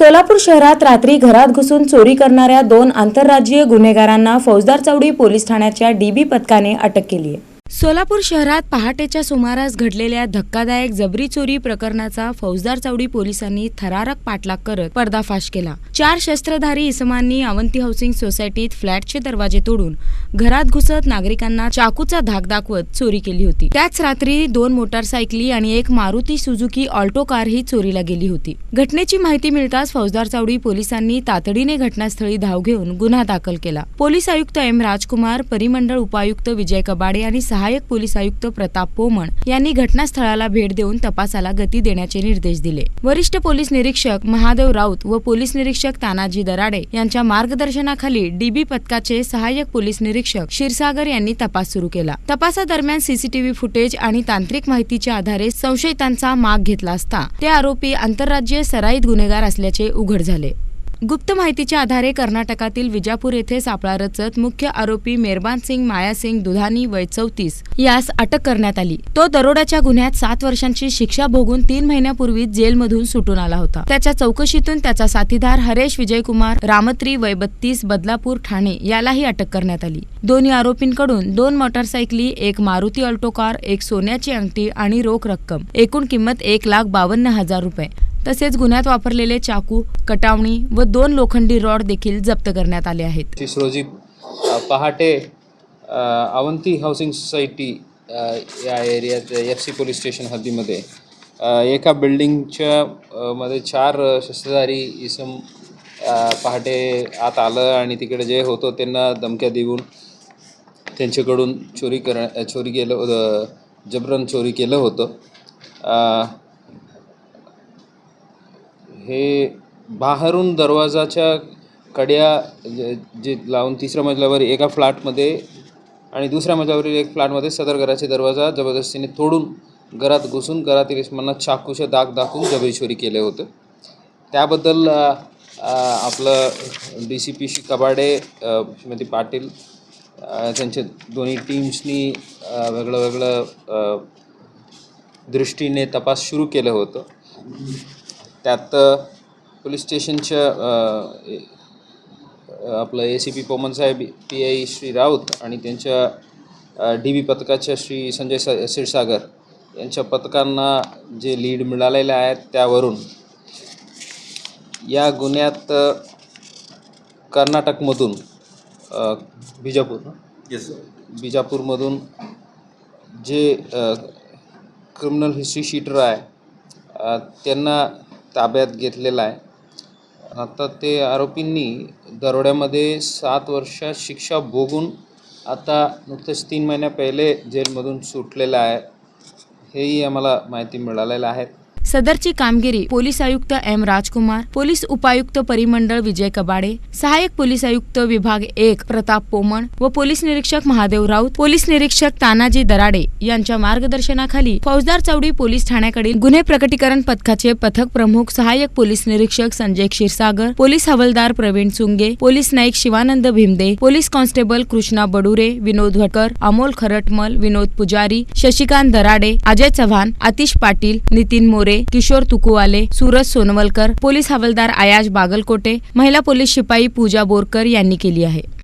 सोलापूर शहरात रात्री घरात घुसून चोरी करणाऱ्या दोन आंतरराज्यीय गुन्हेगारांना फौजदार चौडी पोलीस ठाण्याच्या डीबी पथकाने अटक केली आहे. सोलापूर शहरात पहाटेच्या सुमारास घडलेल्या धक्कादायक जबरी चोरी प्रकरणाचा फौजदार चौडी पोलिसांनी थरारक पाठलाग करत पर्दाफाश केला. चार शस्त्रधारी इसमांनी अवंती हाऊसिंग सोसायटीत फ्लॅटचे दरवाजे तोडून घरात घुसत नागरिकांना चाकूचा धाक दाखवत चोरी केली होती. त्याच रात्री दोन मोटारसायकली आणि एक मारुती सुझुकी ऑल्टो कार ही चोरीला गेली होती. घटनेची माहिती मिळताच फौजदार चावडी पोलिसांनी तातडीने घटनास्थळी धाव घेऊन गुन्हा दाखल केला. पोलीस आयुक्त एम राजकुमार परिमंडळ उपायुक्त विजय कबाडे आणि सहाय्यक पोलीस आयुक्त प्रताप पोमण यांनी घटनास्थळाला भेट देऊन तपासाला गती देण्याचे निर्देश दिले. वरिष्ठ पोलीस निरीक्षक महादेव राऊत व पोलीस निरीक्षक तानाजी दराडे यांच्या मार्गदर्शनाखाली डीबी पथकाचे सहाय्यक पोलीस निरीक्षक क्षीरसागर यांनी तपास सुरू केला. तपासादरम्यान सीसीटीव्ही फुटेज आणि तांत्रिक माहितीच्या आधारे संशयितांचा माग घेतला असता ते आरोपी आंतरराज्यीय सराईत गुन्हेगार असल्याचे उघड झाले. गुप्त माहितीच्या आधारे कर्नाटकातील विजापूर येथे सापळा रचत मुख्य आरोपी मेरबान सिंग माया सिंग दुधानी वय चौतीस यास अटक करण्यात आली. तो दरोड्याच्या गुन्ह्यात सात वर्षांची शिक्षा भोगून तीन महिन्यापूर्वी जेलमधून सुटून आला होता. त्याच्या चौकशीतून त्याचा साथीदार हरेश विजयकुमार रामत्री वय बत्तीस बदलापूर ठाणे यालाही अटक करण्यात आली. दोन्ही आरोपींकडून दोन मोटारसायकली एक मारुती अल्टो कार एक सोन्याची अंगठी आणि रोख रक्कम. एकूण किंमत एक लाख बावन्न हजार रुपये. तसेच गुन्ह्यात वापरलेले चाकू कटावणी व दोन लोखंडी रॉड देखील जप्त करण्यात आले आहेत. रोजी पहाटे अवंती हाऊसिंग सोसायटी या एरियात एफ सी पोलीस स्टेशन हद्दीमध्ये एका बिल्डिंगच्या मध्ये चार शस्त्रधारी इसम पहाटे आत आलं आणि तिकडे जे होतं त्यांना धमक्या देऊन त्यांच्याकडून चोरी कर चोरी केलं जबरन चोरी केलं होतं. हे बाहेरून दरवाजाच्या कड्या जे जे लावून तिसऱ्या मजल्यावर एका फ्लॅटमध्ये आणि दुसऱ्या मजल्यावरील एक फ्लॅटमध्ये सदर घराचे दरवाजा जबरदस्तीने तोडून घरात घुसून घरातील इस्मांना चाकूचे दाग दाखवून जबेश्वरी केले होते. त्याबद्दल आपलं डी सी पी शी कबाडे श्रीमती पाटील त्यांच्या दोन्ही टीम्सनी वेगळं वेगळं दृष्टीने तपास सुरू केलं होतं. त्यात पोलीस स्टेशनच्या आपलं ए सी पी पोमन साहेब पी आय श्री राऊत आणि त्यांच्या डी बी पथकाच्या श्री संजय स क्षीरसागर यांच्या पथकांना जे लीड मिळालेले आहेत त्यावरून या गुन्ह्यात कर्नाटकमधून बिजापूर ना? बिजापूरमधून जे क्रिमिनल हिस्ट्री शीटर आहे त्यांना ताब्यात घेतलेला आहे. आता ते आरोपींनी दरोड्यामध्ये सात वर्ष शिक्षा भोगून आता नुकतेच तीन महिन्या पहिले जेलमधून सुटलेलं आहे. हेही आम्हाला माहिती मिळालेलं आहे. सदरची कामगिरी पोलीस आयुक्त एम राजकुमार पोलीस उपायुक्त परिमंडळ विजय कबाडे सहाय्यक पोलीस आयुक्त विभाग एक प्रताप पोमण व पोलीस निरीक्षक महादेव राऊत पोलीस निरीक्षक तानाजी दराडे यांच्या मार्गदर्शनाखाली फौजदार चौडी पोलीस ठाण्याकडील गुन्हे प्रकटीकरण पथकाचे पथक प्रमुख सहाय्यक पोलीस निरीक्षक संजय क्षीरसागर पोलीस हवालदार Praveen Sunge police Naik Shivanand Bhimde police constable Krishna Badure Vinod Bhatkar Amol Kharatmal Vinod Pujari Shashikant Darade Ajay Chavan Atish Patil Nitin More Kishor Tukuwale Suraj Sonavalkar police हवालदार आयाज बागलकोटे महिला पोलीस शिपाई पूजा बोरकर यांनी केली आहे.